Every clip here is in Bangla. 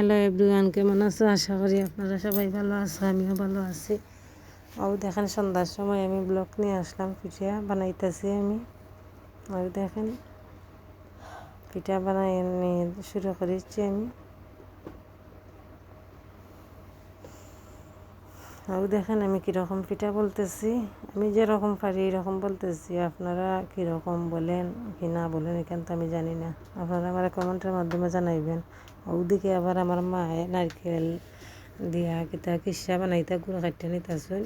হ্যালো এভরিওয়ান, কেমন আছো? আশা করি আপনারা সবাই ভালো আছো, আমিও ভালো আছি। ও দেখেন সন্ধ্যার সময় আমি ব্লক নিয়ে আসলাম, পিঠা বানাইতেছি আমি। আর দেখেন, পিঠা বানাই শুরু করেছি আমি। আর দেখেন আমি কীরকম পিঠা বলতেছি। আমি যেরকম পারি এরকম বলতেছি। আপনারা কীরকম বলেন, কি না বলেন, এখান তো আমি জানি না। আপনারা আমার কমেন্টের মাধ্যমে জানাইবেন। ওদিকে আবার আমার মায়ে নারকেল দিয়া কিতা কিসা বানাইতা, গুঁড়ো কাটতে নিতেছেন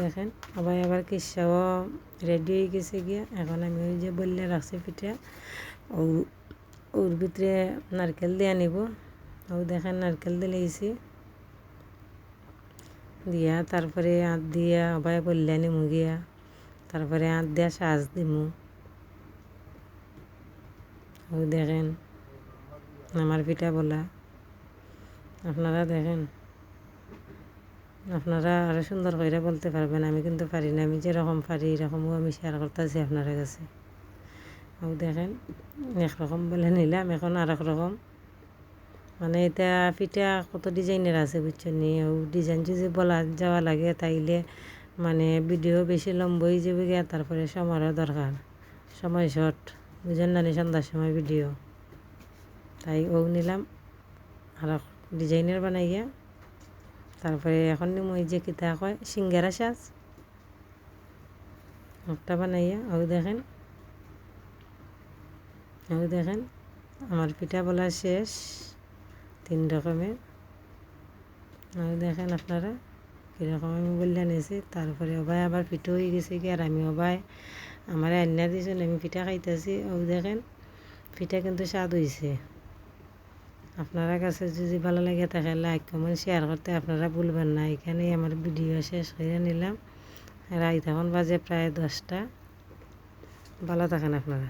দেখেন, আবার আবার কিসাও রেডি হয়ে গেছে গিয়া। এখন আমি ওই যে বললে রাখছি পিঠা, ও ওর ভিতরে নারকেল দিয়ে নিব। ও দেখেন, নারকেল দিলেইছি দিয়া, তারপরে আঁত দিয়া আবার বললে নিমু গিয়া তারপরে আঁত দিয়া সাজ দিমু। দেখেন, আমার পিঠা বলা। আপনারা দেখেন, আপনারা আরও সুন্দর করে বলতে পারবেন, আমি কিন্তু পারি না, আমি যেরকম পারি, এরকমও আমি শেয়ার করতেছি আপনার কাছে। দেখেন, একরকম বলে নিলাম, এখন আর এক রকম। মানে এটা পিঠা কত ডিজাইনের আছে বুঝছেন ডিজাইন যদি বলা যাওয়া লাগে তাইলে মানে ভিডিও বেশি লম্বা হয়ে যাবে গিয়া তারপরে সময়ও দরকার। সময় শর্ট বুঝেন না সন্ধ্যার সময় ভিডিও তাই ও নিলাম, আর ডিজাইনের বানাইয়া তারপরে এখন নিম ওই যে কিতা কয়, সিঙ্গারা সাজ। একটা বানাইয়া ও দেখেন। ও দেখেন, আমার পিঠা বলা শেষ। তিন রকমের। ও দেখেন আপনারা কীরকম আমি বললে নিয়েছি তারপরে অবাই আবার পিঠো হয়ে গেছে কি, আর আমি অবাই, আমার রান্না দিয়েছেন আমি পিঠা খাইতেছি। ও দেখেন, পিঠা কিন্তু স্বাদ হয়েছে আপনারা কাছে যদি ভালো লাগে থাকে লাইক কমেন্ট শেয়ার করতে আপনারা ভুলবেন না। এখানেই আমার ভিডিও শেষ করে নিলাম। রাত এখন বাজে প্রায় দশটা। ভালো থাকেন আপনারা।